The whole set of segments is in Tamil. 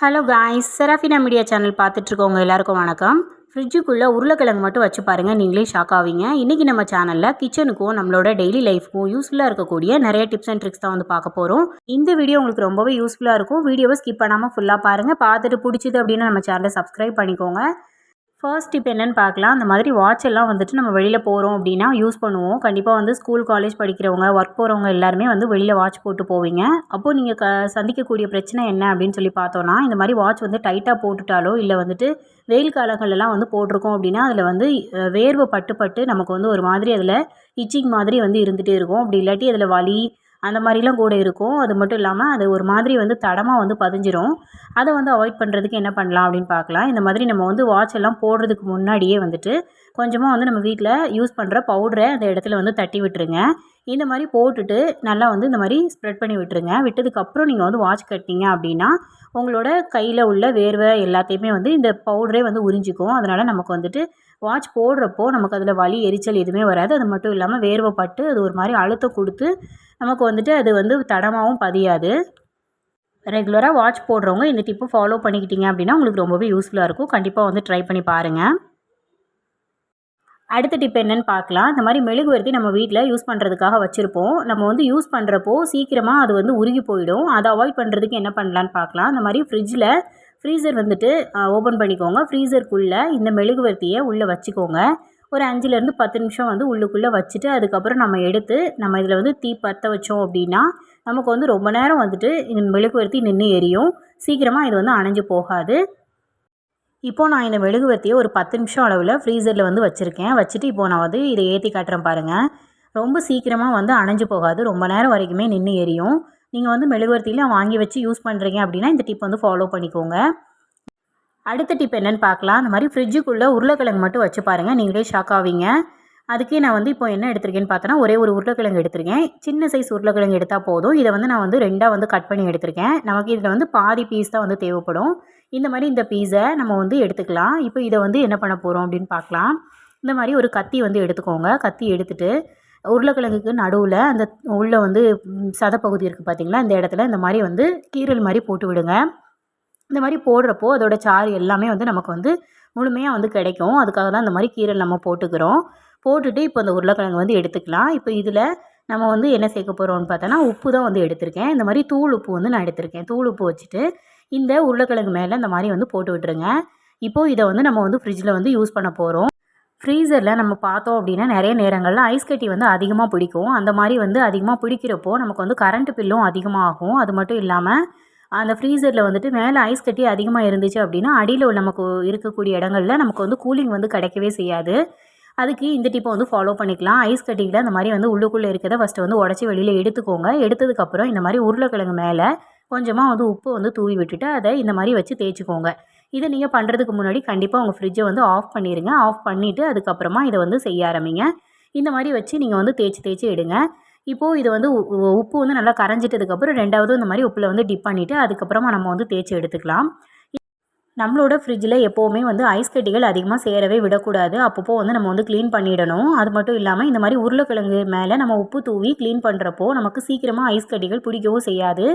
Hello guys Serafina media channel பார்த்துட்ருக்கவங்க எல்லாருக்கும் வணக்கம். ஃப்ரிட்ஜுக்குள்ளே உருளைக்கிழங்கு மட்டும் வச்சு பாருங்கள் நீங்களே ஷாக் ஆவீங்க. இன்றைக்கி நம்ம சேனலில் கிச்சனுக்கும் நம்மளோட டெய்லி லைஃப்க்கும் யூஸ்ஃபுல்லாக இருக்கக்கூடிய நிறைய டிப்ஸ் அண்ட் ட்ரிக்ஸ் தான் வந்து பார்க்க போகிறோம் இந்த வீடியோ உங்களுக்கு ரொம்பவே யூஸ்ஃபுல்லாக இருக்கும். வீடியோவை ஸ்கிப் பண்ணாமல் ஃபுல்லாக பாருங்கள் பார்த்துட்டு பிடிச்சிது அப்படின்னு நம்ம சேனலை சப்ஸ்கிரைப் பண்ணிக்கோங்க. ஃபர்ஸ்ட் டிப் என்னென்னு பார்க்கலாம். அந்த மாதிரி வாட்ச் எல்லாம் வந்துட்டு நம்ம வெளியில் போகிறோம் அப்படின்னா யூஸ் பண்ணுவோம். கண்டிப்பாக வந்து ஸ்கூல் காலேஜ் படிக்கிறவங்க ஒர்க் போகிறவங்க எல்லாருமே வந்து வெளியில் வாட்ச் போட்டு போவீங்க. அப்போது நீங்கள் க சந்திக்கக்கூடிய பிரச்சனை என்ன அப்படின்னு சொல்லி பார்த்தோன்னா இந்த மாதிரி வாட்ச் வந்து டைட்டாக போட்டுட்டாலோ இல்லை வந்துட்டு வெயில் காலங்கள்லாம் வந்து போட்டிருக்கோம் அப்படின்னா அதில் வந்து வேர்வை பட்டு பட்டு நமக்கு வந்து ஒரு மாதிரி அதில் இச்சிங் மாதிரி வந்து இருந்துகிட்டே இருக்கும். அப்படி இல்லாட்டி அதில் வலி அந்த மாதிரிலாம் கூட இருக்கும். அது மட்டும் இல்லாமல் அது ஒரு மாதிரி வந்து தடமாக வந்து பதிஞ்சிரும். அதை வந்து அவாய்ட் பண்ணுறதுக்கு என்ன பண்ணலாம் அப்படின்னு பார்க்கலாம் இந்த மாதிரி நம்ம வந்து வாட்ச் எல்லாம் போடுறதுக்கு முன்னாடியே வந்துட்டு கொஞ்சமாக வந்து நம்ம வீட்டில் யூஸ் பண்ணுற பவுடரை அந்த இடத்துல வந்து தட்டி விட்டுருங்க. இந்த மாதிரி போட்டுட்டு நல்லா வந்து இந்த மாதிரி ஸ்ப்ரெட் பண்ணி விட்டுருங்க. விட்டதுக்கப்புறம் நீங்கள் வந்து வாட்ச் கட்டிங்க அப்படின்னா உங்களோட கையில் உள்ள வேர்வை எல்லாத்தையுமே வந்து இந்த பவுடரே வந்து உறிஞ்சிக்கும். அதனால் நமக்கு வந்துட்டு வாட்ச் போடுறப்போ நமக்கு அதில் வலி எரிச்சல் எதுவுமே வராது. அது மட்டும் இல்லாமல் வேர்வை பட்டு அது ஒரு மாதிரி அழுத்தம் கொடுத்து நமக்கு வந்துட்டு அது வந்து தடமாகவும் பதியாது. ரெகுலராக வாட்ச் போடுறவங்க இந்த டிப்பு ஃபாலோ பண்ணிக்கிட்டீங்க அப்படின்னா உங்களுக்கு ரொம்பவே யூஸ்ஃபுல்லாக இருக்கும். கண்டிப்பாக வந்து ட்ரை பண்ணி பாருங்கள் அடுத்த டிப் என்னன்னு பார்க்கலாம். இந்த மாதிரி மெழுகுவர்த்தி நம்ம வீட்டில் யூஸ் பண்ணுறதுக்காக வச்சுருப்போம். நம்ம வந்து யூஸ் பண்ணுறப்போ சீக்கிரமாக அது வந்து உருகி போயிடும். அதை அவாய்ட் பண்ணுறதுக்கு என்ன பண்ணலான்னு பார்க்கலாம். இந்த மாதிரி ஃப்ரிட்ஜில் ஃப்ரீசர் வந்துட்டு ஓப்பன் பண்ணிக்கோங்க. ஃப்ரீசருக்குள்ளே இந்த மெழுகுவர்த்தியை உள்ளே வச்சுக்கோங்க. ஒரு அஞ்சுலேருந்து பத்து நிமிஷம் வந்து உள்ளுக்குள்ளே வச்சுட்டு அதுக்கப்புறம் நம்ம எடுத்து நம்ம இதில் வந்து தீ பற்ற வச்சோம் அப்படின்னா நமக்கு வந்து ரொம்ப நேரம் வந்துட்டு இந்த மெழுகுவர்த்தி நின்று எரியும். சீக்கிரமாக இது வந்து அணைஞ்சு போகாது. இப்போது நான் இந்த மெழுகுவர்த்தியை ஒரு பத்து நிமிஷம் அளவில் ஃப்ரீசரில் வந்து வச்சுருக்கேன். வச்சுட்டு இப்போது நான் வந்து இதை ஏற்றி காட்டுறேன் பாருங்கள் ரொம்ப சீக்கிரமாக வந்து அணைஞ்சு போகாது. ரொம்ப நேரம் வரைக்குமே நின்று எரியும். நீங்கள் வந்து மெழுகுவர்த்தியில் வாங்கி வச்சு யூஸ் பண்ணுறீங்க அப்படின்னா இந்த டிப் வந்து ஃபாலோ பண்ணிக்கோங்க. அடுத்த டிப் என்னென்னு பார்க்கலாம். அந்த மாதிரி ஃப்ரிட்ஜுக்குள்ளே உருளைக்கிழங்கு மட்டும் வச்சு பாருங்கள் நீங்களே ஷாக் ஆவீங்க. அதுக்கே நான் வந்து இப்போ என்ன எடுத்திருக்கேன்னு பார்த்தோன்னா ஒரே ஒரு உருளைக்கிழங்கு எடுத்திருக்கேன். சின்ன சைஸ் உருளைக்கிழங்கு எடுத்தால் போதும். இதை வந்து நான் வந்து ரெண்டாக வந்து கட் பண்ணி எடுத்திருக்கேன். நமக்கு இதில் வந்து பாதி பீஸ் தான் வந்து தேவைப்படும். இந்த மாதிரி இந்த பீஸை நம்ம வந்து எடுத்துக்கலாம். இப்போ இதை வந்து என்ன பண்ண போகிறோம் அப்படின்னு பார்க்கலாம். இந்த மாதிரி ஒரு கத்தி வந்து எடுத்துக்கோங்க. கத்தி எடுத்துகிட்டு உருளைக்கிழங்குக்கு நடுவில் அந்த உள்ளே வந்து ம், சதைப்பகுதி இருக்குது பார்த்தீங்களா இந்த இடத்துல இந்த மாதிரி வந்து கீரல் மாதிரி போட்டு விடுங்க. இந்த மாதிரி போடுறப்போ அதோட சாறு எல்லாமே வந்து நமக்கு வந்து முழுமையாக வந்து கிடைக்கும். அதுக்காக தான் இந்த மாதிரி கீரல் நம்ம போட்டுக்கிறோம். போட்டுட்டு இப்போ இந்த உருளைக்கிழங்கு வந்து எடுத்துக்கலாம். இப்போ இதில் நம்ம வந்து என்ன சேர்க்க போகிறோம்னு பார்த்தோன்னா உப்பு தான் வந்து எடுத்திருக்கேன். இந்த மாதிரி தூள் உப்பு வந்து நான் எடுத்திருக்கேன். தூள் உப்பு வச்சுட்டு இந்த உருளைக்கிழங்கு மேலே இந்த மாதிரி வந்து போட்டு விட்டுருங்க. இப்போது இதை வந்து நம்ம வந்து ஃப்ரிட்ஜில் வந்து யூஸ் பண்ண போகிறோம் ஃப்ரீசரில் நம்ம பார்த்தோம் அப்படின்னா நிறைய நேரங்களில் ஐஸ் கட்டி வந்து அதிகமாக பிடிக்கும். அந்த மாதிரி வந்து அதிகமாக பிடிக்கிறப்போ நமக்கு வந்து கரண்ட் பில்லும் அதிகமாகும். அது மட்டும் இல்லாமல் அந்த ஃப்ரீசரில் வந்துட்டு மேலே ஐஸ் கட்டி அதிகமாக இருந்துச்சு அப்படின்னா அடியில் உள்ள நமக்கு இருக்கக்கூடிய இடங்கள்ல நமக்கு வந்து கூலிங் வந்து கிடைக்கவே செய்யாது. அதுக்கு இந்த டிப்பை வந்து ஃபாலோ பண்ணிக்கலாம். ஐஸ் கட்டியில் அந்த மாதிரி வந்து உள்ளுக்குள்ளே இருக்கிறத ஃபஸ்ட்டு வந்து உடச்சி வெளியில் எடுத்துக்கோங்க. எடுத்ததுக்கப்புறம் இந்த மாதிரி உருளைக்கிழங்கு மேலே கொஞ்சமாக வந்து உப்பு வந்து தூவி விட்டுட்டு அதை இந்த மாதிரி வச்சு தேய்ச்சிக்கோங்க. இதை நீங்கள் பண்ணுறதுக்கு முன்னாடி கண்டிப்பாக உங்கள் ஃப்ரிட்ஜை வந்து ஆஃப் பண்ணிடுங்க ஆஃப் பண்ணிவிட்டு அதுக்கப்புறமா இதை வந்து செய்ய ஆரம்பிங்க. இந்த மாதிரி வச்சு நீங்கள் வந்து தேய்ச்சி தேய்ச்சி எடுங்க. இப்போது இது வந்து உ- உப்பு வந்து நல்லா கரைஞ்சிட்டதுக்கப்புறம் ரெண்டாவது இந்த மாதிரி உப்பில் வந்து டிப் பண்ணிவிட்டு அதுக்கப்புறமா நம்ம வந்து தேய்ச்சி எடுத்துக்கலாம். நம்மளோட ஃப்ரிட்ஜில் எப்போவுமே வந்து ஐஸ் கட்டிகள் அதிகமாக சேரவே விடக்கூடாது. அப்பப்போ வந்து நம்ம வந்து க்ளீன் பண்ணிடணும். அது மட்டும் இல்லாமல் இந்த மாதிரி உருளைக்கிழங்கு மேலே நம்ம உப்பு தூவி க்ளீன் பண்ணுறப்போ நமக்கு சீக்கிரமாக ஐஸ் கட்டிகள் பிடிக்கவும் செய்யாது.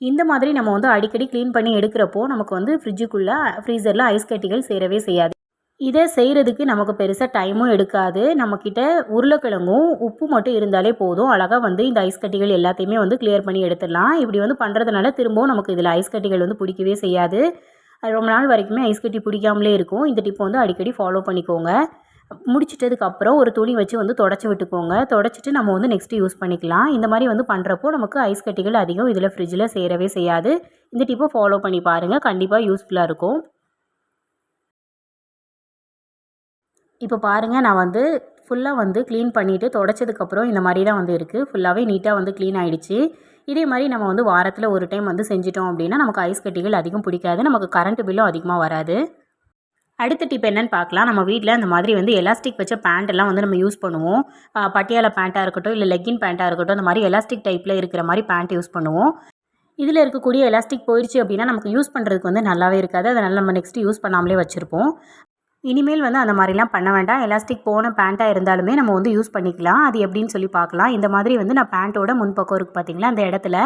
இந்த- மாதிரி நம்ம வந்து அடிக்கடி க்ளீன் பண்ணி எடுக்கிறப்போ நமக்கு வந்து ஃப்ரிட்ஜுக்குள்ளே ஃப்ரீசரில் ஐஸ் கட்டிகள் சேரவே செய்யாது. இதை செய்கிறதுக்கு நமக்கு பெருசாக டைமும் எடுக்காது. நம்மக்கிட்ட உருளைக்கிழங்கும் உப்பு மட்டும் இருந்தாலே போதும். அழகாக வந்து இந்த ஐஸ் கட்டிகள் எல்லாத்தையுமே வந்து கிளியர் பண்ணி எடுத்துடலாம். இப்படி வந்து பண்ணுறதுனால திரும்பவும் நமக்கு இதில் ஐஸ் கட்டிகள் வந்து பிடிக்கவே செய்யாது. அது ரொம்ப நாள் வரைக்குமே ஐஸ் கட்டி பிடிக்காமலே இருக்கும். இந்த டிப்பை வந்து அடிக்கடி ஃபாலோ பண்ணிக்கோங்க. முடிச்சிட்டதுக்கப்புறம் ஒரு துணி வச்சு வந்து தொடச்சி விட்டுக்கோங்க. தொடச்சிட்டு நம்ம வந்து நெக்ஸ்ட்டு யூஸ் பண்ணிக்கலாம். இந்த மாதிரி வந்து பண்ணுறப்போ நமக்கு ஐஸ் கட்டிகள் அதிகம் இதில் ஃப்ரிட்ஜில் சேரவே செய்யாது. இந்த டிப்பை ஃபாலோ பண்ணி பாருங்கள் கண்டிப்பாக யூஸ்ஃபுல்லாக இருக்கும். இப்போ பாருங்கள் நான் வந்து ஃபுல்லாக வந்து க்ளீன் பண்ணிவிட்டு தொடச்சதுக்கப்புறம் இந்த மாதிரி தான் வந்து இருக்குது ஃபுல்லாகவே நீட்டாக வந்து க்ளீன் ஆகிடுச்சு இதே மாதிரி நம்ம வந்து வாரத்தில் ஒரு டைம் வந்து செஞ்சிட்டோம் அப்படின்னா நமக்கு ஐஸ் கட்டிகள் அதிகம் பிடிக்காது. நமக்கு கரண்ட் பில்லும் அதிகமாக வராது. அடுத்த டிப் என்னன்னு பார்க்கலாம். நம்ம வீட்டில் இந்த மாதிரி வந்து எலாஸ்டிக் வச்ச பேண்ட் எல்லாம் வந்து நம்ம யூஸ் பண்ணுவோம். பட்டியால பேண்ட்டாக இருக்கட்டும் இல்லை லெக்கின் பேண்ட்டாக இருக்கட்டும் அந்த மாதிரி எலாஸ்டிக் டைப்பில் இருக்கிற மாதிரி பேண்ட் யூஸ் பண்ணுவோம். இதில் இருக்கக்கூடிய எலாஸ்டிக் போயிடுச்சு அப்படின்னா நமக்கு யூஸ் பண்ணுறதுக்கு வந்து நல்லாவே இருக்காது. அதனால் நம்ம நெக்ஸ்ட் யூஸ் பண்ணாமலே வச்சுருப்போம். இனிமேல் வந்து அந்த மாதிரிலாம் பண்ண வேண்டாம். எலாஸ்டிக் போன பேண்ட்டாக இருந்தாலுமே நம்ம வந்து யூஸ் பண்ணிக்கலாம். அது எப்படின்னு சொல்லி பார்க்கலாம். இந்த மாதிரி வந்து நான் பேண்ட்டோட முன்பக்கம் இருக்குது பார்த்தீங்களா அந்த இடத்துல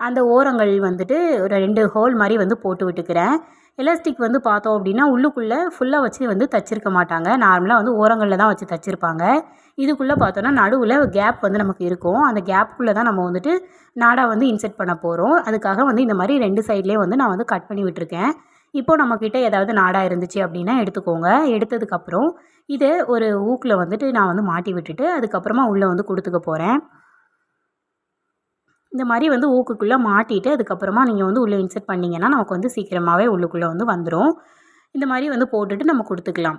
அந்த ஓரங்கள் வந்துட்டு ஒரு ரெண்டு ஹோல் மாதிரி வந்து போட்டு விட்டுக்கிறேன். எலாஸ்டிக் வந்து பார்த்தோம் அப்படின்னா உள்ளுக்குள்ளே ஃபுல்லாக வச்சு வந்து தச்சிருக்க மாட்டாங்க. நார்மலாக வந்து ஓரங்களில் தான் வச்சு தச்சிருப்பாங்க. இதுக்குள்ளே பார்த்தோன்னா நடுவில் கேப் வந்து நமக்கு இருக்கும். அந்த கேப்புக்குள்ளே தான் நம்ம வந்துட்டு நாடாக வந்து இன்செர்ட் பண்ண போகிறோம் அதுக்காக வந்து இந்த மாதிரி ரெண்டு சைட்லேயே வந்து நான் வந்து கட் பண்ணி விட்டுருக்கேன். இப்போது நம்மக்கிட்ட ஏதாவது நாடாக இருந்துச்சு அப்படின்னா எடுத்துக்கோங்க. எடுத்ததுக்கப்புறம் இதை ஒரு ஊக்கில் வந்துட்டு நான் வந்து மாட்டி விட்டுட்டு அதுக்கப்புறமா உள்ளே வந்து கொடுத்துக்க போகிறேன் இந்த மாதிரி வந்து ஊக்குக்குள்ளே மாட்டிட்டு அதுக்கப்புறமா நீங்கள் வந்து உள்ளே இன்செர்ட் பண்ணிங்கன்னா நமக்கு வந்து சீக்கிரமாகவே உள்ளுக்குள்ளே வந்து வந்துடும் இந்த மாதிரி வந்து போட்டுட்டு நம்ம கொடுத்துக்கலாம்.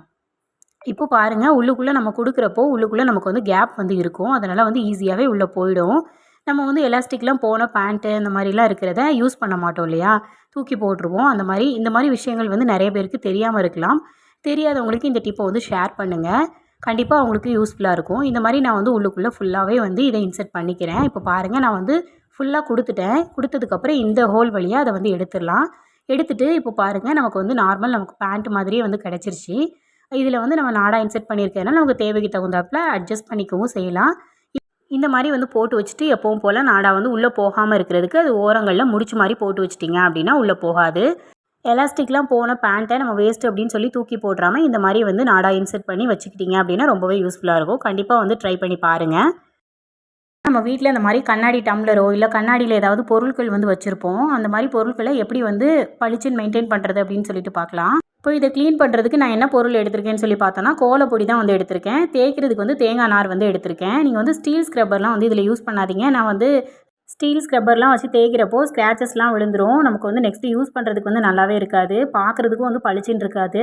இப்போ பாருங்கள் உள்ளுக்குள்ளே நம்ம கொடுக்குறப்போ உள்ளுக்குள்ளே நமக்கு வந்து கேப் வந்து இருக்கும். அதனால் வந்து ஈஸியாகவே உள்ளே போயிடும். நம்ம வந்து எலாஸ்டிக்லாம் போன பேண்ட்டு இந்த மாதிரிலாம் இருக்கிறத யூஸ் பண்ண மாட்டோம் இல்லையா? தூக்கி போட்டுருவோம். அந்த மாதிரி இந்த மாதிரி விஷயங்கள் வந்து நிறைய பேருக்கு தெரியாமல் இருக்கலாம். தெரியாதவங்களுக்கு இந்த டிப்பை வந்து ஷேர் பண்ணுங்கள் கண்டிப்பாக அவங்களுக்கு யூஸ்ஃபுல்லாக இருக்கும். இந்த மாதிரி நான் வந்து உள்ளுக்குள்ளே ஃபுல்லாகவே வந்து இதை இன்செர்ட் பண்ணிக்கிறேன். இப்போ பாருங்கள் நான் வந்து ஃபுல்லாக கொடுத்துட்டேன். கொடுத்ததுக்கப்புறம் இந்த ஹோல் வழியாக அதை வந்து எடுத்துடலாம். எடுத்துகிட்டு இப்போ பாருங்கள் நமக்கு வந்து நார்மல் நமக்கு பேண்ட் மாதிரியே வந்து கிடச்சிருச்சு. இதில் வந்து நம்ம நாடாக இன்செர்ட் பண்ணியிருக்கேன்னா நமக்கு தேவைக்கு தகுந்தாப்பில் அட்ஜஸ்ட் பண்ணிக்கவும் செய்யலாம். இந்த மாதிரி வந்து போட்டு வச்சுட்டு எப்பவும் போல் நாடா வந்து உள்ளே போகாமல் இருக்கிறதுக்கு அது ஓரங்களில் முடிச்சு மாதிரி போட்டு வச்சிட்டிங்க அப்படின்னா உள்ளே போகாது. எலாஸ்டிக்லாம் போன பேண்ட்டை நம்ம வேஸ்ட் அப்படின்னு சொல்லி தூக்கி போடுறாமல் இந்த மாதிரி வந்து நாடா இன்செர்ட் பண்ணி வச்சுக்கிட்டிங்க அப்படின்னா ரொம்பவே யூஸ்ஃபுல்லாக இருக்கும். கண்டிப்பாக வந்து ட்ரை பண்ணி பாருங்கள் நம்ம வீட்டில் இந்த மாதிரி கண்ணாடி டம்ளரோ இல்லை கண்ணாடியில் ஏதாவது பொருட்கள் வந்து வச்சுருப்போம். அந்த மாதிரி பொருட்களை எப்படி வந்து பளிச்சுன்னு மெயின்டைன் பண்ணுறது அப்படின்னு சொல்லிட்டு பார்க்கலாம் இப்போ இதை க்ளீன் பண்ணுறதுக்கு நான் என்ன பொருள் எடுத்திருக்கேன்னு சொல்லி பார்த்தோன்னா கோலப்பொடி தான் வந்து எடுத்திருக்கேன். தேய்க்கிறதுக்கு வந்து தேங்காய் நார் வந்து எடுத்திருக்கேன். நீங்கள் வந்து ஸ்டீல் ஸ்க்ரப்பர்லாம் வந்து இதில் யூஸ் பண்ணாதீங்க. நான் வந்து ஸ்டீல் ஸ்க்ரப்பர்லாம் வச்சு தேய்க்கிறப்போ ஸ்க்ராச்சஸ்லாம் விழுந்துடும் நமக்கு வந்து நெக்ஸ்ட்டு யூஸ் பண்ணுறதுக்கு வந்து நல்லாவே இருக்காது. பார்க்குறதுக்கும் வந்து பளிச்சின்னு இருக்காது.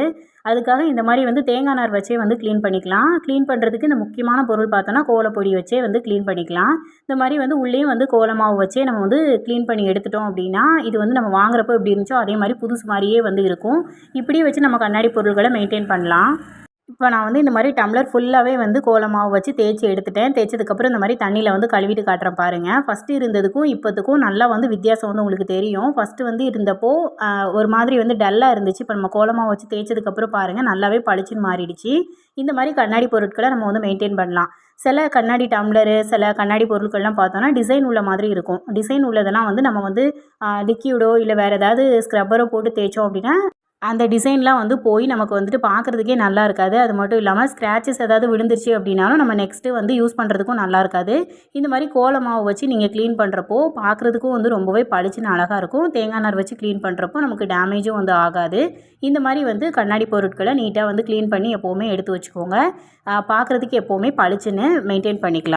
அதுக்காக இந்த மாதிரி வந்து தேங்காய் நார் வச்சே வந்து க்ளீன் பண்ணிக்கலாம். க்ளீன் பண்ணுறதுக்கு இந்த முக்கியமான பொருள் பார்த்தோன்னா கோலப்பொடி வச்சே வந்து க்ளீன் பண்ணிக்கலாம். இந்த மாதிரி வந்து உள்ளேயும் வந்து கோலமாவு வச்சே நம்ம வந்து க்ளீன் பண்ணி எடுத்துட்டோம் அப்படின்னா இது வந்து நம்ம வாங்குறப்போ எப்படி இருந்துச்சோ அதே மாதிரி புதுசு மாதிரியே வந்து இருக்கும். இப்படியே வச்சு நம்ம கண்ணாடி பொருள்களை மெயின்டைன் பண்ணலாம். இப்போ நான் வந்து இந்த மாதிரி டம்ளர் ஃபுல்லாகவே வந்து கோலமாவு வச்சு தேய்ச்சி எடுத்துட்டேன். தேய்ச்சதுக்கப்புறம் இந்த மாதிரி தண்ணியில் வந்து கழுவிட்டு காட்டுறேன் பாருங்கள் ஃபஸ்ட்டு இருந்ததுக்கும் இப்போத்துக்கும் நல்லா வந்து வித்தியாசம் வந்து உங்களுக்கு தெரியும். ஃபஸ்ட்டு வந்து இருந்தப்போ ஒரு மாதிரி வந்து டல்லாக இருந்துச்சு. இப்போ நம்ம கோலமாவு வச்சு தேய்ச்சதுக்கப்புறம் பாருங்கள் நல்லாவே பளிச்சுன்னு மாறிடுச்சு. இந்த மாதிரி கண்ணாடி பொருட்களை நம்ம வந்து மெயின்டைன் பண்ணலாம். சில கண்ணாடி டம்ளரு சில கண்ணாடி பொருட்கள்லாம் பார்த்தோன்னா டிசைன் உள்ள மாதிரி இருக்கும். டிசைன் உள்ளதெல்லாம் வந்து நம்ம வந்து லிக்யூடோ இல்லை வேறு ஏதாவது ஸ்க்ரப்பரோ போட்டு தேய்ச்சோம் அப்படின்னா அந்த டிசைன்லாம் வந்து போய் நமக்கு வந்துட்டு பார்க்குறதுக்கே நல்லா இருக்காது. அது மட்டும் இல்லாமல் ஸ்க்ராச்சஸ் ஏதாவது விழுந்துருச்சு அப்படின்னாலும் நம்ம நெக்ஸ்ட்டு வந்து யூஸ் பண்ணுறதுக்கும் நல்லா இருக்காது. இந்த மாதிரி கோல மாவு வச்சு நீங்கள் க்ளீன் பண்ணுறப்போ பார்க்குறதுக்கும் வந்து ரொம்பவே பளிச்சுன்னு அழகாக இருக்கும். தேங்காய் நார் வச்சு க்ளீன் பண்ணுறப்போ நமக்கு டேமேஜும் வந்து ஆகாது. இந்த மாதிரி வந்து கண்ணாடி பொருட்களை நீட்டாக வந்து க்ளீன் பண்ணி எப்போவுமே எடுத்து வச்சுக்கோங்க. பார்க்குறதுக்கு எப்போவுமே பளிச்சுன்னு மெயின்டைன் பண்ணிக்கலாம்.